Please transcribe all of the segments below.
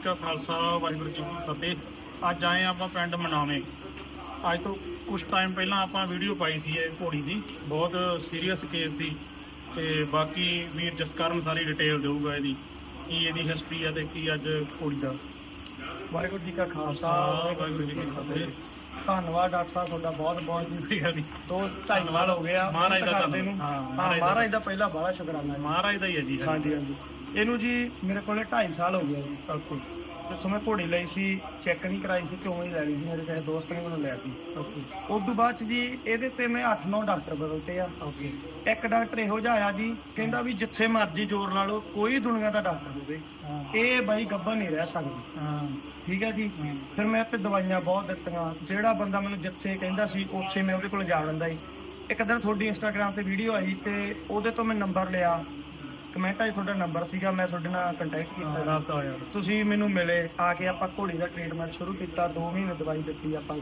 ਜੀ ਕਾ ਖਾਲਸਾ ਵਾਹਿਗੁਰੂ ਜੀ ਕੀ ਫਤਿਹ। ਅੱਜ ਆਏ ਆਪਾਂ ਪਿੰਡ ਮਨਾਵੇਂ। ਅੱਜ ਤੋਂ ਕੁਝ ਟਾਈਮ ਪਹਿਲਾਂ ਆਪਾਂ ਵੀਡੀਓ ਪਾਈ ਸੀ ਇਹ ਘੋੜੀ ਦੀ। ਬਹੁਤ ਸੀਰੀਅਸ ਕੇਸ ਸੀ। ਤੇ ਬਾਕੀ ਵੀਰ ਜਸਕਰਨ ਸਾਰੀ ਡਿਟੇਲ ਦੇਊਗਾ ਇਹਦੀ। ਕੀ ਇਹਦੀ ਹਿਸਟਰੀ ਆ ਤੇ ਕੀ ਅੱਜ ਘੋੜੀ ਦਾ। ਵਾਹਿਗੁਰੂ ਜੀ ਕਾ ਖਾਲਸਾ ਵਾਹਿਗੁਰੂ ਜੀ ਕੀ ਫਤਿਹ। ਧੰਨਵਾਦ ਡਾਕਟਰ ਸਾਹਿਬ ਤੁਹਾਡਾ ਬਹੁਤ ਬਹੁਤ ਜੀ। ਠੀਕ ਹੈ ਜੀ। ਦੋ ਢਾਈ ਸਾਲ ਹੋ ਗਿਆ ਮਹਾਰਾਜ ਦਾ ਕਰਦੇ ਨੂੰ। ਧੰਨਵਾਦ। ਹਾਂ ਮਹਾਰਾਜ ਦਾ ਪਹਿਲਾ ਬੜਾ ਸ਼ੁਕਰਾਨਾ ਮਹਾਰਾਜ ਦਾ ਹੀ ਹੈ ਜੀ ਹਾਂਜੀ ਹਾਂਜੀ। ਇਹਨੂੰ ਜੀ ਮੇਰੇ ਕੋਲੇ 2.5 ਸਾਲ ਹੋ ਗਏ ਜੀ ਓਕੇ ਜਿੱਥੋਂ ਮੈਂ ਘੋੜੀ ਲਈ ਸੀ ਚੈੱਕ ਨਹੀਂ ਕਰਾਈ ਸੀ ਚੋਂ ਹੀ ਲੈ ਲਈ ਸੀ ਮੇਰੇ ਕਿਸੇ ਦੋਸਤ ਨੇ ਮੈਨੂੰ ਲੈ ਦਿੱਤੀ। ਓਕੇ ਉਸ ਤੋਂ ਬਾਅਦ ਜੀ ਇਹਦੇ ਤੇ ਮੈਂ 8-9 ਡਾਕਟਰ ਬਦਲਤੇ ਆ। ਓਕੇ। ਇੱਕ ਡਾਕਟਰ ਇਹੋ ਜਿਹਾ ਆਇਆ ਜੀ ਕਹਿੰਦਾ ਵੀ ਜਿੱਥੇ ਮਰਜ਼ੀ ਜ਼ੋਰ ਲਾ ਲਓ ਕੋਈ ਦੁਨੀਆ ਦਾ ਡਾਕਟਰ ਹੋਵੇ। ਇਹ ਬਾਈ ਗੱਭਾ ਨਹੀਂ ਰਹਿ ਸਕਦੀ। ਹਾਂ। ਠੀਕ ਹੈ ਜੀ। ਫਿਰ ਮੈਂ ਤੇ ਦਵਾਈਆਂ ਬਹੁਤ ਦਿੱਤੀਆਂ। ਜਿਹੜਾ ਬੰਦਾ ਮੈਨੂੰ ਜਿੱਥੇ ਕਹਿੰਦਾ ਸੀ ਉੱਥੇ ਮੈਂ ਉਹਦੇ ਕੋਲ ਜਾ ਲੈਂਦਾ ਸੀ ਇੱਕ ਦਿਨ ਤੁਹਾਡੀ ਇੰਸਟਾਗ੍ਰam ਤੇ ਵੀਡੀਓ ਆਈ ਤੇ ਉਹਦੇ ਤੋਂ ਮੈਂ ਨੰਬਰ ਲਿਆ। ਕਮੈਂਟਾਂ 'ਚ ਤੁਹਾਡਾ ਨੰਬਰ ਸੀਗਾ ਮੈਂ ਤੁਹਾਡੇ ਨਾਲ ਕੰਟੈਕਟ ਕੀਤਾ। ਰਾਬਤਾ ਹੋਇਆ। ਤੁਸੀਂ ਮੈਨੂੰ ਮਿਲੇ ਆ ਕੇ ਆਪਾਂ ਘੋੜੀ ਦਾ ਟ੍ਰੀਟਮੈਂਟ ਸ਼ੁਰੂ ਕੀਤਾ 2 ਮਹੀਨੇ ਦਵਾਈ ਦਿੱਤੀ ਆਪਾਂ।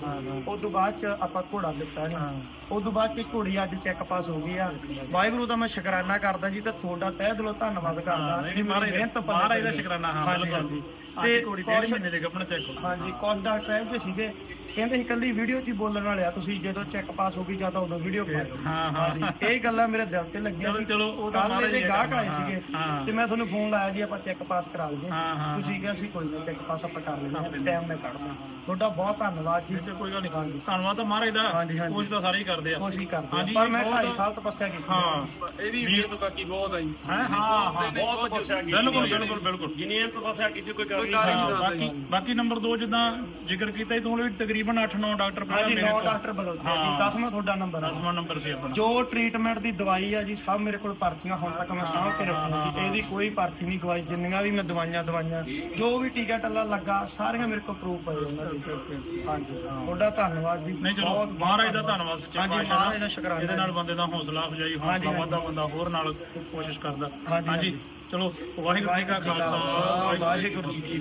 ਉਸ ਤੋਂ ਬਾਅਦ ਚ ਆਪਾਂ ਘੋੜਾ ਦਿੱਤਾ ਹਾਂ ਇਹਨੂੰ। ਉਸ ਤੋਂ ਬਾਅਦ ਚ ਘੋੜੀ ਅੱਜ ਚੈੱਕ ਪਾਸ ਹੋ ਗਈ ਆ। ਵਾਹਿਗੁਰੂ ਦਾ ਮੈਂ ਸ਼ੁਕਰਾਨਾ ਕਰਦਾ ਜੀ ਤੇ ਤੁਹਾਡਾ ਤਹਿ ਦਿਲੋਂ ਧੰਨਵਾਦ ਕਰਦਾ ਮਹਾਰਾਜ ਦਾ- ਮਿਹਨਤ ਪੱਲੇ ਮਹਾਰਾਜ ਦਾ ਪਈ। ਸ਼ੁਕਰਾਨਾ, ਹਾਂ, ਬਿਲਕੁਲ। ਅੱਜ ਤੇ ਘੋੜੀ ਡੇਢ ਮਹੀਨੇ ਦੇ ਗੱਭਣ ਚੈੱਕ ਹਾਂਜੀ ਕੁਝ ਡਾਕਟਰ ਇਹੋ ਜਿਹੇ ਸੀਗੇ? ਕਹਿੰਦੇ ਸੀ ਕੱਲੀ ਵੀਡੀਓ 'ਚ ਹੀ ਬੋਲਣ ਵਾਲੇ ਆ ਤੁਸੀਂ ਜਦੋਂ ਚੈੱਕ ਪਾਸ ਹੋ ਗਈ ਜਾਂ ਤਾਂ ਉਦੋਂ ਵੀਡੀਓ ਪਾ ਦਿਓ ਹਾਂ, ਹਾਂ। ਇਹ ਗੱਲਾਂ ਮੇਰੇ ਦਿਲ ਤੇ ਲੱਗੀਆਂ ਚਲੋ। ਚਲੋ, ਉਹ ਤਾਂ ਮਹਾਰਾਜ ਦੀ ਗਾਹਕ ਆਏ ਸੀਗੇ। ਹਾਂ। ਤੇ ਮੈਂ ਤੁਹਾਨੂੰ ਫੋਨ ਲਾਇਆ ਜੀ ਆਪਾਂ ਚੈੱਕ ਪਾਸ ਕਰਾ ਲਈਏ। ਹਾਂ, ਹਾਂ, ਤੁਸੀਂ ਕਿਹਾ ਸੀ ਕੋਈ ਨਾ ਚੈੱਕ ਪਾਸ ਆਪਾਂ ਕਰ ਲੈਂਦੇ ਹਾਂ ਹਾਂ। ਟਾਈਮ ਮੈਂ ਕੱਢਦਾ ਤੁਹਾਡਾ ਬਹੁਤ ਧੰਨਵਾਦ ਜੀ। ਹੈ ਕੋਈ ਗੱਲ ਨਹੀਂ ਹਾਂਜੀ। ਧੰਨਵਾਦ ਤਾਂ ਮਹਾਰਾਜ ਦਾ। ਹਾਂਜੀ, ਹਾਂਜੀ। ਕੋਸ਼ਿਸ਼ ਤਾਂ ਸਾਰੇ ਹੀ ਕਰਦੇ ਆ। ਕੋਸ਼ਿਸ਼ ਕਰਦੇ ਹਾਂ। ਪਰ ਮੈਂ ਬਹੁਤ- 2.5 ਸਾਲ ਤਪੱਸਿਆ ਕੀਤੀ। ਹਾਂ। ਇਹਦੀ ਵੀਰ- ਮਿਹਨਤ ਬਾਕੀ ਬਹੁਤ ਆਈ ਹੈ? ਹਾਂ ਹਾਂ ਬਹੁਤ ਤਪੱਸਿਆ ਕੀਤੀ। ਬਿਲਕੁਲ ਹੈ। ਬਿਲਕੁਲ ਬਿਲਕੁਲ। ਜਿੰਨੀ ਇਹ ਤਪੱਸਿਆ ਕੀਤੀ ਕੋਈ ਕਰ ਹਾਂ, ਨਹੀਂ ਬਾਕੀ ਬਾਕੀ ਨੰਬਰ 2 ਜਿੱਦਾਂ ਜ਼ਿਕਰ ਕੀਤਾ ਸੀ, ਤੂੰ ਵੀ ਤਕਰੀਬਨ 8-9 ਡਾਕਟਰ ਹਾਂਜੀ ਮੇਰੇ 9 ਕੋਲ। ਡਾਕਟਰ ਬਦਲਦੇ ਆ ਜੀ ਹਾਂ। 10ਵਾਂ ਤੁਹਾਡਾ ਨੰਬਰ ਆ। 10ਵਾਂ ਨੰਬਰ ਸੀ ਆਪਣਾ। ਜੋ ਟ੍ਰੀਟਮੈਂਟ ਦੀ ਦਵਾਈ ਆ ਜੀ ਸਭ ਮੇਰੇ ਕੋਲ ਪਰਚੀਆਂ ਹੁਣ ਤੱਕ ਮੈਂ ਸਾਂਭ ਕੇ ਰੱਖੀਆਂ ਜੀ ਇਹਦੀ ਕੋਈ ਪਰਚੀ ਨਹੀਂ ਗਵਾਈ ਜਿੰਨੀਆਂ ਵੀ ਮੈਂ ਦਵਾਈਆਂ ਦਵਾਈਆਂ ਜੋ ਵੀ ਟੀਕਾ ਟੱਲਾ ਲੱਗਾ ਸਾਰੀਆਂ ਮੇਰੇ ਕੋਲ ਪ੍ਰੂਫ ਪਏ ਉਹਨਾਂ ਦੇ ਹਾਂਜੀ। ਤੁਹਾਡਾ ਧੰਨਵਾਦ ਜੀ। ਨਹੀਂ ਚਲੋ ਮਹਾਰਾਜ ਦਾ ਧੰਨਵਾਦ। ਸੱਚੇ ਹਾਂਜੀ ਮਹਾਰਾਜ ਦਾ ਸ਼ੁਕਰਾਨਾ ਇਹਦੇ ਨਾਲ ਬੰਦੇ ਦਾ ਹੌਸਲਾ ਅਫਜਾਈ ਹੌਸਲਾ। ਵੱਧਦਾ ਬੰਦਾ ਹੋਰ ਨਾਲ ਕੋਸ਼ਿਸ਼ ਕਰਦਾ। ਹਾਂਜੀ, ਹਾਂਜੀ ਚਲੋ ਵਾਹਿਗੁਰੂ ਜੀ ਕਾ ਖਾਲਸਾ ਵਾਹਿਗੁਰੂ ਜੀ ਕੀ